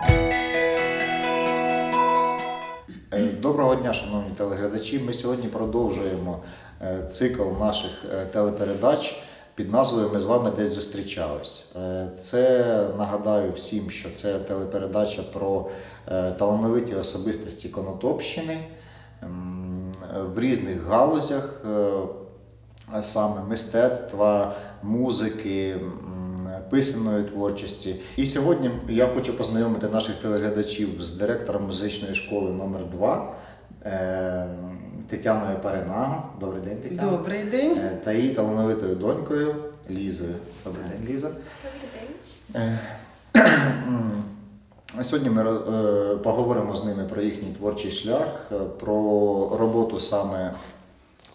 Е, Доброго дня, шановні телеглядачі. Ми сьогодні продовжуємо е, цикл наших е, телепередач під назвою Ми з вами десь зустрічались. Це нагадаю всім, що це телепередача про талановиті особистості Конотопщини в різних галузях, саме мистецтва, музики, писаної творчості. І сьогодні я хочу познайомити наших телеглядачів з директором музичної школи номер 2 е, Тетяною Паринаго. Добрий день, Тетяна. Добрий день. Е, Та її талановитою донькою Лізою. Добрий день, Ліза. Добрий день. Е, Сьогодні ми поговоримо з ними про їхній творчий шлях, про роботу саме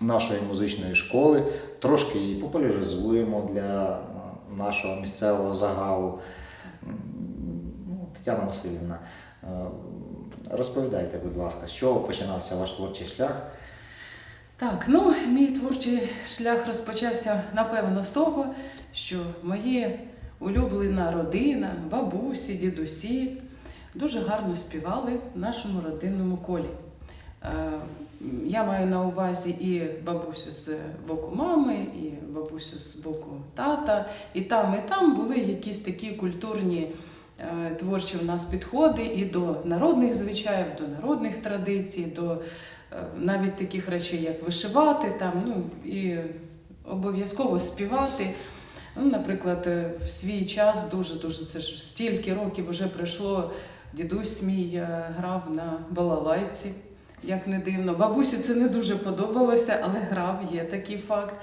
нашої музичної школи, трошки її популяризуємо для нашого місцевого загалу. Ну, Тетяна Васильівна, е, розповідайте, будь ласка, з чого починався ваш творчий шлях? Так, ну мій творчий шлях розпочався напевно з того, що моє улюблена родина, бабусі, дідусі дуже гарно співали в нашому родинному колі. Е, Я маю на увазі і бабусю з боку мами, і бабусю з боку тата. І там, і там були якісь такі культурні е, творчі у нас підходи і до народних звичаїв, до народних традицій, до е, навіть таких речей, як вишивати, там, ну, і обов'язково співати. Ну, наприклад, в свій час дуже-дуже це ж стільки років вже пройшло. Дідусь мій грав на балалайці, як не дивно. Бабусі це не дуже подобалося, але грав, є такий факт.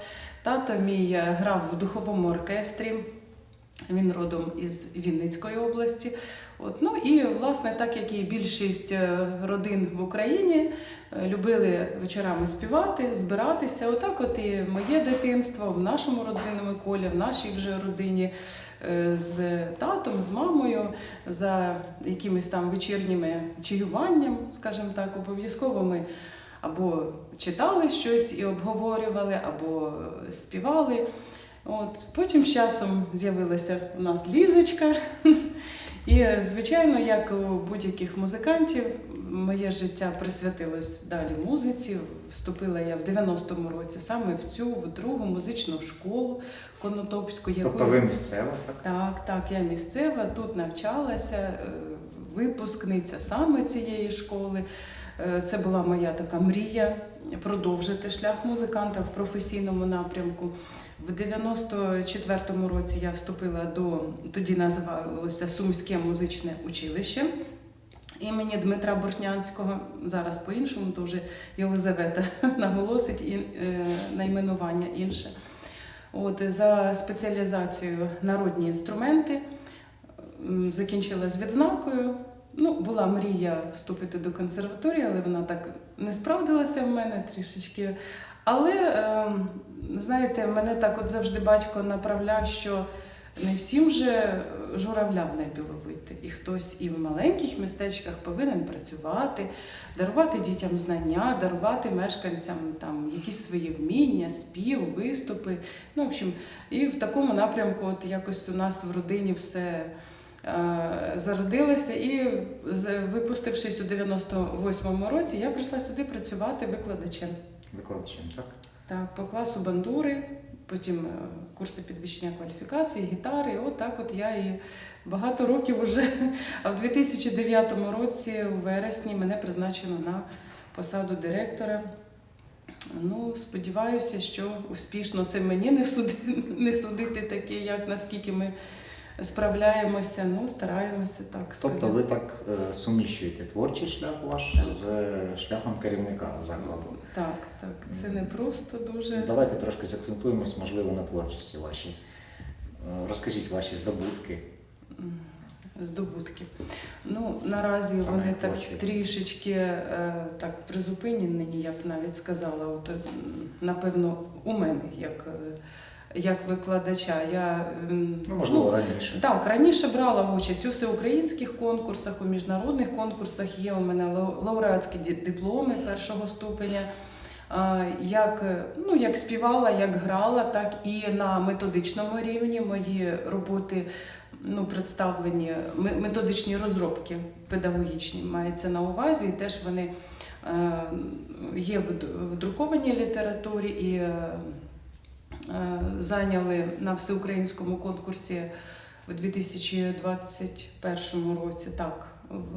Тато мій е, грав в духовому оркестрі. Він родом із Вінницької області. От, ну і власне, так як і більшість е, родин в Україні е, любили вечорами співати, збиратися. Отак, от і моє дитинство в нашому родинному колі, в нашій вже родині з татом, з мамою, за якимись там вечірніми чаюванням, скажімо так, обов'язково ми або читали щось і обговорювали, або е, співали. От, потім з часом з'явилася у нас лізочка. І, е, звичайно, як у будь-яких музикантів, моє життя присвятилось далі музиці. Вступила я в 90-му році саме в цю, в другу музичну школу Конотопську, яку Тобто ви місцева, так? так, так, я місцева, тут навчалася, е, випускниця саме цієї школи. Е, Це була моя така мрія продовжити шлях музиканта в професійному напрямку. В 94-му році я вступила до тоді називалося Сумське музичне училище імені Дмитра Бортнянського. Зараз по-іншому, то вже Єлизавета наголосить і е, найменування інше. От, за спеціалізацією народні інструменти закінчила з відзнакою. Ну, була мрія вступити до консерваторії, але вона так не справдилася в мене трішечки. Але, ем, знаєте, мене так от завжди батько направляв, що не всім же журавля в небі ловити. І хтось і в маленьких містечках повинен працювати, дарувати дітям знання, дарувати мешканцям там якісь свої вміння, спів, виступи. Ну, в общем, і в такому напрямку, от якось у нас в родині все е, зародилося. І випустившись у 98-му році, я прийшла сюди працювати викладачем. Викладачем, так? Так, по класу бандури, потім е, курси підвищення кваліфікації, гітари. От так от я і багато років уже. А в 2009 році, у вересні, мене призначено на посаду директора. Ну, сподіваюся, що успішно це мені не судити, не судити таке, як наскільки ми справляємося. Ну, стараємося так Тобто ви так е, суміщуєте творчий шлях ваш з шляхом керівника закладу. Так, так, це не просто дуже. Давайте трошки закцентуємось, можливо, на творчості вашій. Е, Розкажіть ваші здобутки. М, здобутків. Ну, наразі Саме вони так творчі. трішечки е, так призупинені, я б навіть сказала. От, напевно, у мене як, е, як викладача. Я, Ну, можливо, раніше. так, раніше брала участь у всеукраїнських конкурсах, у міжнародних конкурсах. Є у мене лауреатські дипломи першого ступеня. Як, е, ну, як співала, як грала, так і на методичному рівні мої роботи ну, представлені ме- методичні розробки педагогічні, мається на увазі, і теж вони е, є в друкованій літературі і е, зайняли на всеукраїнському конкурсі в 2021 році, так,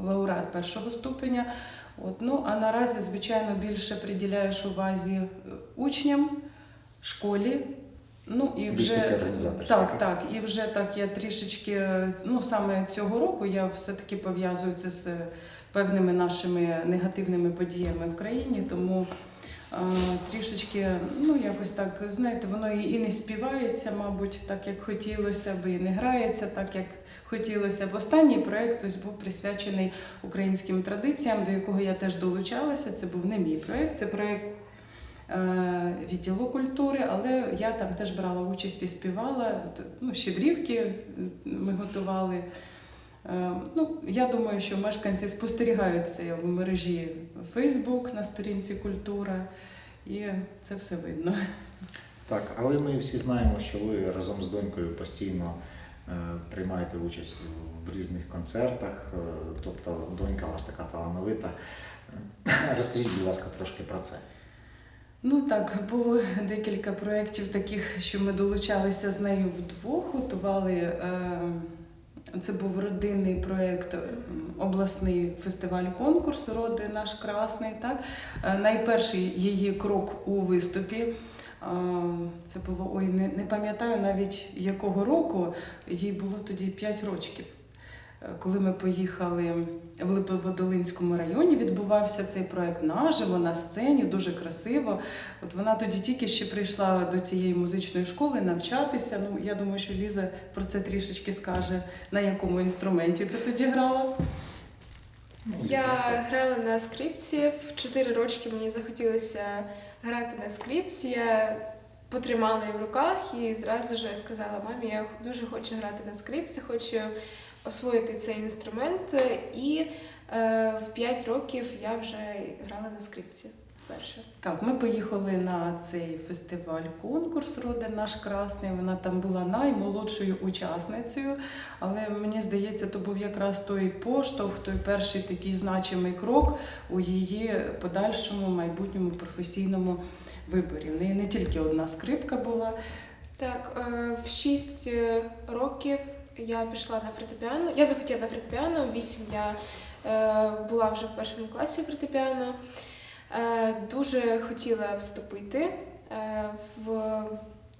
лауреат першого ступеня. От, ну, а наразі, звичайно, більше приділяєш увазі е, учням, школі. Ну, і вже, так, так? так, і вже так я трішечки, ну саме цього року я все-таки пов'язую це з певними нашими негативними подіями в країні, тому е, трішечки, ну якось так, знаєте, воно і не співається, мабуть, так як хотілося б, і не грається так, як хотілося б. Останній проєкт ось був присвячений українським традиціям, до якого я теж долучалася. Це був не мій проєкт, це проєкт е, відділу культури, але я там теж брала участь і співала. Ну, щедрівки ми готували. Е, Ну, я думаю, що мешканці спостерігають це в мережі Facebook на сторінці Культура, і це все видно. Так, але ми всі знаємо, що ви разом з донькою постійно е, приймаєте участь в різних концертах, е, тобто донька у вас така талановита. Розкажіть, будь ласка, трошки про це. Ну так, було декілька проєктів таких, що ми долучалися з нею вдвох, готували. е, Це був родинний проєкт, обласний фестиваль конкурс Роди наш красний. Так? Е, Найперший її крок у виступі. е, Це було ой, не, не пам'ятаю навіть якого року, їй було тоді 5 років. Коли ми поїхали в Липоводолинському районі, відбувався цей проект наживо на сцені, дуже красиво. От вона тоді тільки ще прийшла до цієї музичної школи навчатися. Ну, я думаю, що Ліза про це трішечки скаже, на якому інструменті ти тоді грала. Ну, Я грала на скрипці. В 4 рочки мені захотілося грати на скрипці. Я потримала її в руках і зразу ж сказала мамі, я дуже хочу грати на скрипці, хочу освоїти цей інструмент. І е, в 5 років я вже грала на скрипці вперше. Так, ми поїхали на цей фестиваль конкурс Роди наш красний. Вона там була наймолодшою учасницею, але мені здається, то був якраз той поштовх, той перший такий значимий крок у її подальшому майбутньому професійному виборі. В неї не тільки одна скрипка була. Так, е, в 6 років я пішла на фортепіано. Я захотіла на фортепіано, в 8 я е, була вже в першому класі фортепіано. Е, Дуже хотіла вступити е, в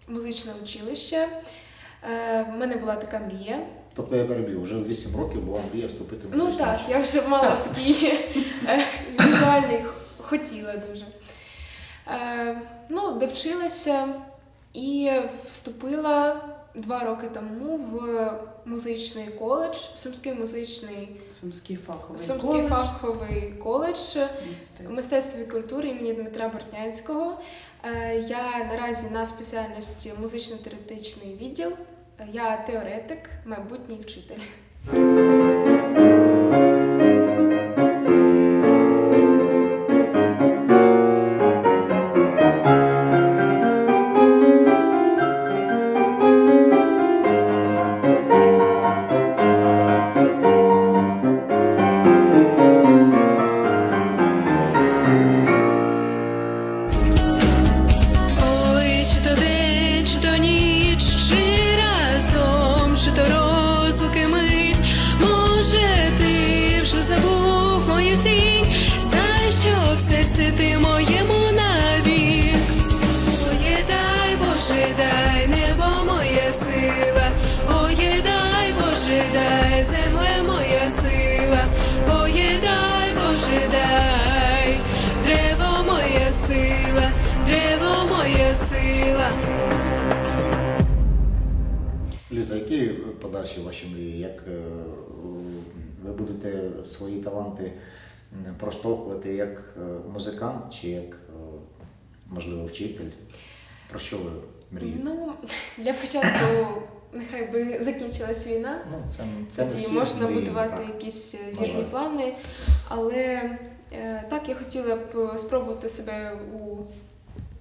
музичне училище. Е, В мене була така мрія. Тобто я перебив, вже в 8 років була мрія вступити в Ну так, я вже мала Так. такий е, візуальний хотіла дуже. Е, Ну, довчилася і вступила два роки тому в музичний коледж, Сумський музичний Сумський фаховий Сумський коледж фаховий коледж мистецтв. мистецтва і культури імені Дмитра Бортнянського. Е, Я наразі на спеціальності музично-теоретичний відділ. Я теоретик, майбутній вчитель. Сила. Ліза, які подальші ваші мрії? Як е, ви будете свої таланти проштовхувати як е, музикант чи як, е, можливо, вчитель? Про що ви мрієте? Ну, для початку нехай би закінчилась війна. Ну, це, це Тоді всі можна мріємо, будувати так. якісь вірні жаль. плани. Але так, я хотіла б спробувати себе у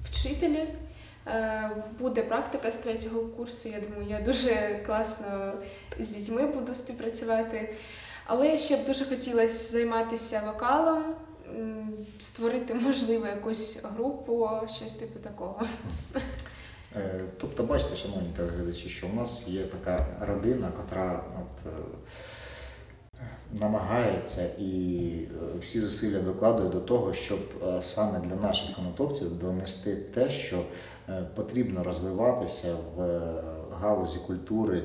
вчителі. Е, Буде практика з третього курсу. Я думаю, я дуже класно з дітьми буду співпрацювати. Але ще б дуже хотілося займатися вокалом, створити, можливо, якусь групу, щось типу такого. Е, Тобто, бачите, шановні телеглядачі, що в нас є така родина, яка от, е, намагається і е, всі зусилля докладує до того, щоб е, саме для наших конотопців донести те, що е, потрібно розвиватися в галузі культури,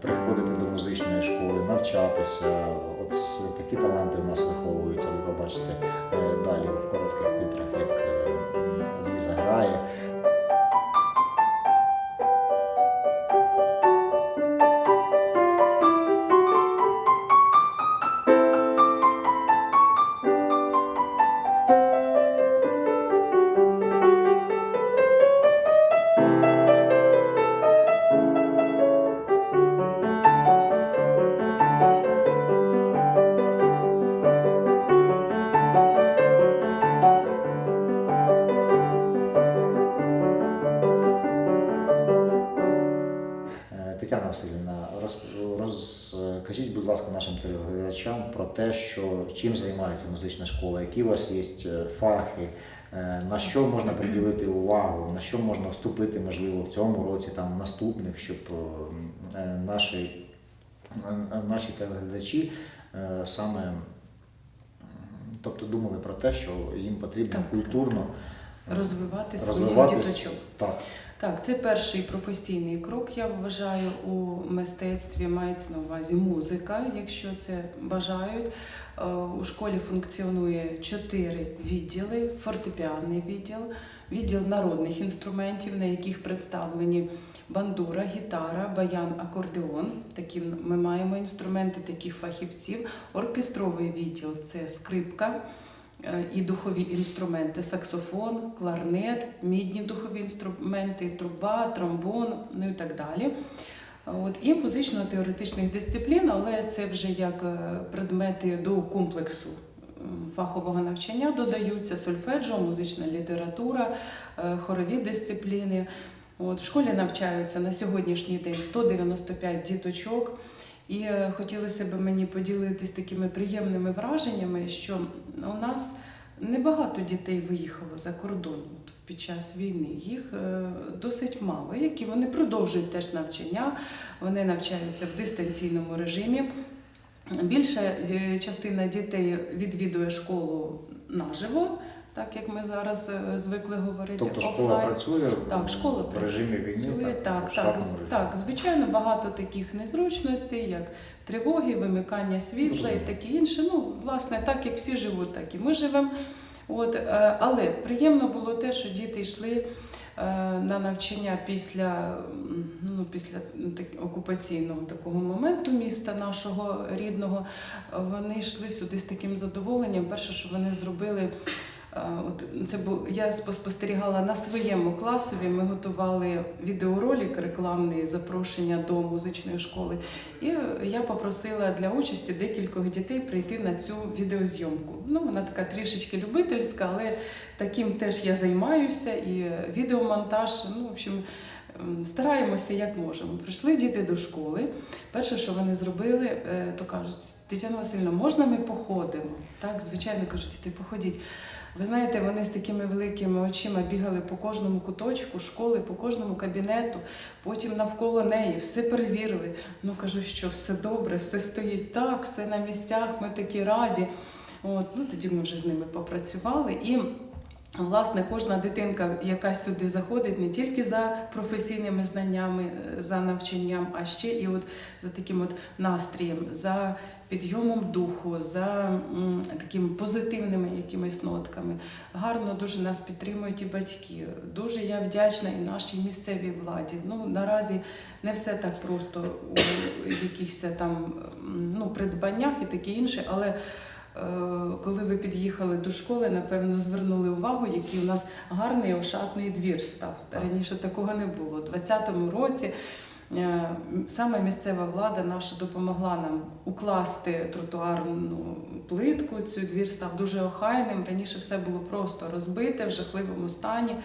приходити до музичної школи, навчатися. От такі таланти в нас виховуються. Ви побачите далі в коротких титрах, як Ліза грає. Те, що чим займається музична школа, які у вас є е, фахи, е, на що можна приділити увагу, на що можна вступити, можливо, в цьому році, там наступних, щоб е, наші, наші телеглядачі саме тобто думали про те, що їм потрібно Так, так. культурно е, Розвивати своїх розвиватись. діточок. Так. Так, це перший професійний крок, я вважаю, у мистецтві мається на увазі музика, якщо це бажають. Е, У школі функціонує чотири відділи: фортепіанний відділ, відділ народних інструментів, на яких представлені бандура, гітара, баян, акордеон. Такі ми маємо інструменти таких фахівців. Оркестровий відділ це скрипка і духові інструменти: саксофон, кларнет, мідні духові інструменти, труба, тромбон, ну і так далі. От, і музично-теоретичних дисциплін, але це вже як е, предмети до комплексу фахового навчання додаються сольфеджіо, музична література, е, хорові дисципліни. От, в школі навчаються на сьогоднішній день 195 діточок. І е, хотілося б мені поділитись такими приємними враженнями, що у нас небагато дітей виїхало за кордон під час війни. Їх е, досить мало, які вони продовжують теж навчання, вони навчаються в дистанційному режимі. Більша е, частина дітей відвідує школу наживо, так як ми зараз е, звикли говорити. Тобто школа офлайн. працює Так, школа в режимі війни, Працює, так, так, так, режимі. так, звичайно, багато таких незручностей, як тривоги, вимикання світла і таке інше. Ну, власне, так як всі живуть, так і ми живемо. От, е, але приємно було те, що діти йшли е, на навчання після, ну, після окупаційного такого моменту міста нашого рідного. Вони йшли сюди з таким задоволенням. Перше, що вони зробили. От це був я спостерігала на своєму класові. Ми готували відеоролик рекламний запрошення до музичної школи. І я попросила для участі декількох дітей прийти на цю відеозйомку. Ну, вона така трішечки любительська, але таким теж я займаюся. І відеомонтаж, ну, в общем, ем, стараємося як можемо. Прийшли діти до школи. Перше, що вони зробили, е, то кажуть, Тетяна Васильівна, можна ми походимо? Так, звичайно, кажуть, діти, походіть. Ви знаєте, вони з такими великими очима бігали по кожному куточку школи, по кожному кабінету, потім навколо неї, все перевірили. Ну кажу, що все добре, все стоїть так, все на місцях, ми такі раді. От, ну тоді ми вже з ними попрацювали. І власне кожна дитинка, яка сюди заходить, не тільки за професійними знаннями, е, за навчанням, а ще і от за таким от настроєм, за підйомом духу, за такими позитивними якимись нотками. Гарно дуже нас підтримують і батьки. Дуже я вдячна і нашій місцевій владі. Ну наразі не все так просто у якихось там ну, придбаннях і таке інше, але. е, Коли ви під'їхали до школи, напевно, звернули увагу, який у нас гарний ошатний двір став. Раніше такого не було. У 2020 році Саме місцева влада наша допомогла нам укласти тротуарну плитку. Цю двір став дуже охайним. Раніше все було просто розбите в жахливому стані.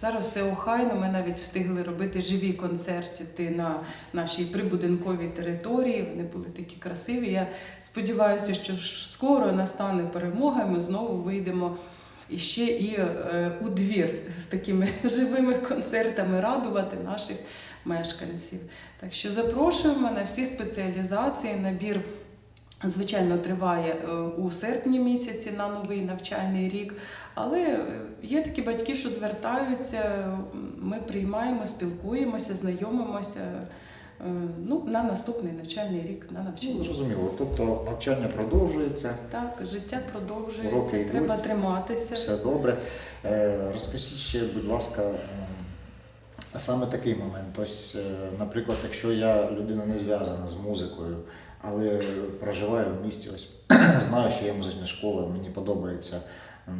Зараз все охайно. Ми навіть встигли робити живі концерти на нашій прибудинковій території. Вони були такі красиві. Я сподіваюся, що скоро настане перемога. Ми знову вийдемо і ще і е, у двір з такими живими концертами радувати наших мешканців. Так що запрошуємо на всі спеціалізації. Набір, звичайно, триває е, у серпні місяці на новий навчальний рік. Але е, є такі батьки, що звертаються, ми приймаємо, спілкуємося, знайомимося е, ну, на наступний навчальний рік на Ну, зрозуміло. Тобто навчання продовжується, Так, життя Уроки продовжується, йдуть. треба триматися. все добре. Розкажіть ще, будь ласка, саме такий момент. Ось, е, наприклад, якщо я людина не зв'язана з музикою, але проживаю в місті, ось знаю, що є музична школа, мені подобається. е,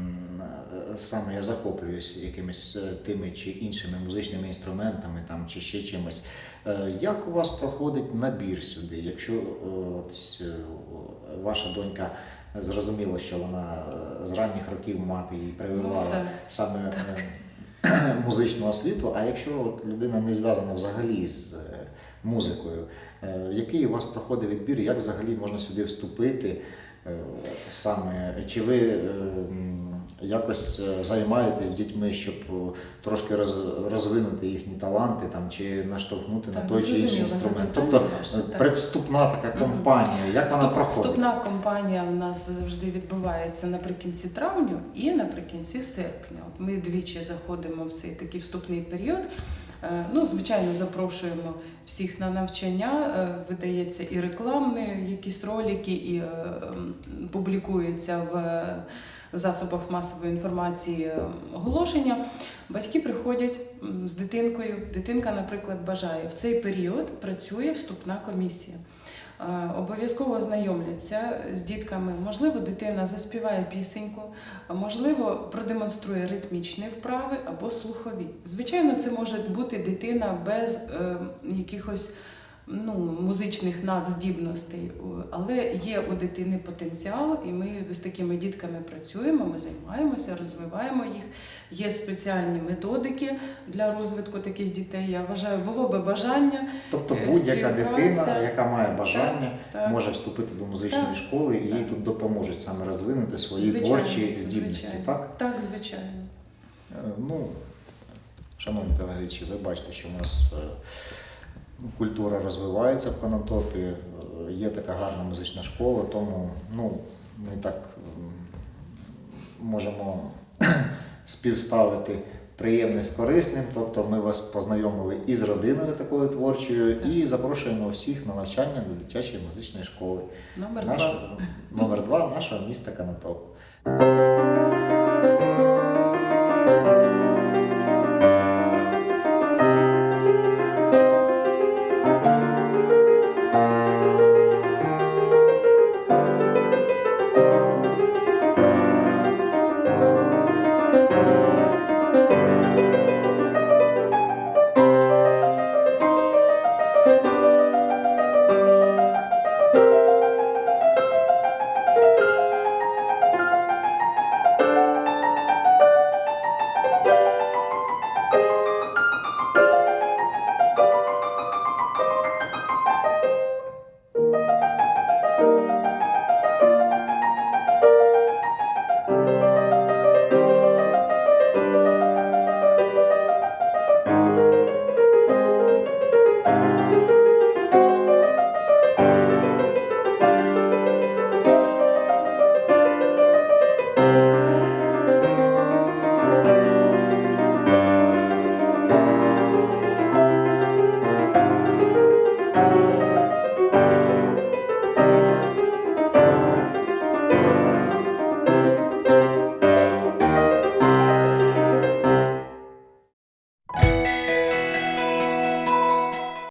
Саме я захоплююсь якимись е, тими чи іншими музичними інструментами там, чи ще чимось. Як у вас проходить набір сюди? Якщо е, ваша донька зрозуміла, що вона з ранніх років мати її прививала Ну, так. саме е, музичну освіту, а якщо от людина не зв'язана взагалі з е, музикою, е, який у вас проходить відбір, як взагалі можна сюди вступити? Е, Саме чи ви якось е, займаєтесь з дітьми, щоб е, трошки роз- розвинути їхні таланти там чи наштовхнути Так, на той чи інший інструмент? Тобто так. предвступна така компанія, як вона Вступ- проходить? Вступна кампанія у нас завжди відбувається наприкінці травня і наприкінці серпня. От ми двічі заходимо в цей такий вступний період. Е, Ну, звичайно, запрошуємо всіх на навчання. Видається і рекламні якісь ролики, і м, публікується в засобах масової інформації е, оголошення. Батьки приходять з дитинкою. Дитинка, наприклад, бажає в цей період працює вступна комісія. Е, Обов'язково знайомляться з дітками. Можливо, дитина заспіває пісеньку, можливо, продемонструє ритмічні вправи або слухові. Звичайно, це може бути дитина без е, якихось ну, музичних надздібностей, але є у дитини потенціал, і ми з такими дітками працюємо, ми займаємося, розвиваємо їх. Є спеціальні методики для розвитку таких дітей. Я вважаю, було би бажання. Тобто е, будь-яка дитина, яка має бажання, Так. може вступити до музичної Так. школи і їй тут допоможуть саме розвинути свої Звичайно, творчі здібності. звичайно. Так? Так, звичайно. Е, Ну, шановні телеглядачі, ви бачите, що у нас е, культура розвивається в Конотопі, е, є така гарна музична школа, тому ну, ми так можемо співставити приємне з корисним. Тобто ми вас познайомили і з родиною такою творчою, Так. і запрошуємо всіх на навчання до дитячої музичної школи. Номер Наш, два. номер два нашого міста Конотоп.